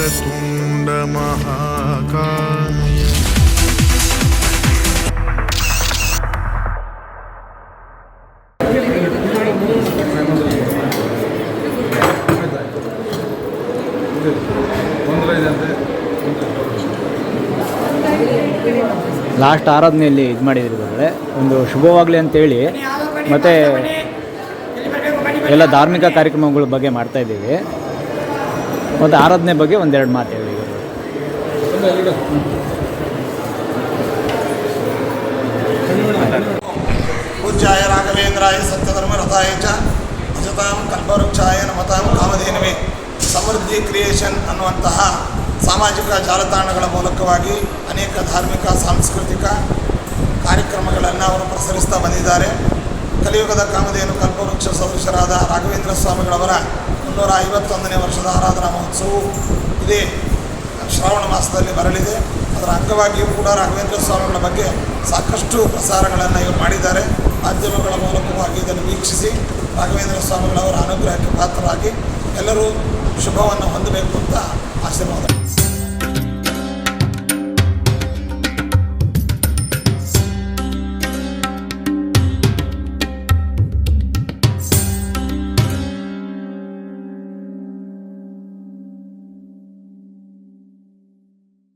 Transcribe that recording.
वक्रतुण्डमहाकाय last ಆರಾಧನೆಯಲ್ಲಿ ಇದು ಮಾಡಿದ್ರಿ ಬಂದರೆ ಒಂದು ಶುಭವಾಗಲಿ ಅಂತೇಳಿ ಮತ್ತು ಎಲ್ಲ ಧಾರ್ಮಿಕ ಕಾರ್ಯಕ್ರಮಗಳ ಬಗ್ಗೆ ಮಾಡ್ತಾ ಇದ್ದೀವಿ ಮತ್ತು ಆರಾಧನೆ ಬಗ್ಗೆ ಒಂದೆರಡು ಮಾತು ಹೇಳಿ. ಪೂಜ್ಯಾಯ ರಾಘವೇಂದ್ರಾಯ ಸತ್ಯಧರ್ಮ ರಥಾಯ ಚ ಭಜತಾಂ ಕಲ್ಪವೃಕ್ಷಾಯ ನಮತಾಂ ಕಾಮಧೇನವೇ. ಸಮೃದ್ಧಿ ಕ್ರಿಯೇಷನ್ ಅನ್ನುವಂತಹ ಸಾಮಾಜಿಕ ಜಾಲತಾಣಗಳ ಮೂಲಕವಾಗಿ ಅನೇಕ ಧಾರ್ಮಿಕ, ಸಾಂಸ್ಕೃತಿಕ ಕಾರ್ಯಕ್ರಮಗಳನ್ನು ಅವರು ಪ್ರಸರಿಸ್ತಾ ಬಂದಿದ್ದಾರೆ. ಕಲಿಯುಗದ ಕಾಮಧೇನು ಕಲ್ಪವೃಕ್ಷ ಸದೃಶರಾದ ರಾಘವೇಂದ್ರ ಸ್ವಾಮಿಗಳವರ ಮುನ್ನೂರ ಐವತ್ತೊಂದನೇ ವರ್ಷದ ಆರಾಧನಾ ಮಹೋತ್ಸವವು ಇದೇ ಶ್ರಾವಣ ಮಾಸದಲ್ಲಿ ಬರಲಿದೆ. ಅದರ ಅಂಗವಾಗಿಯೂ ಕೂಡ ರಾಘವೇಂದ್ರ ಸ್ವಾಮಿಗಳ ಬಗ್ಗೆ ಸಾಕಷ್ಟು ಪ್ರಸಾರಗಳನ್ನು ಇವರು ಮಾಡಿದ್ದಾರೆ. ಮಾಧ್ಯಮಗಳ ಮೂಲಕವಾಗಿ ಇದನ್ನು ವೀಕ್ಷಿಸಿ, ರಾಘವೇಂದ್ರ ಸ್ವಾಮಿಗಳವರ ಅನುಗ್ರಹಕ್ಕೆ ಪಾತ್ರರಾಗಿ ಎಲ್ಲರೂ ಶುಭವನ್ನು ಹೊಂದಬೇಕು.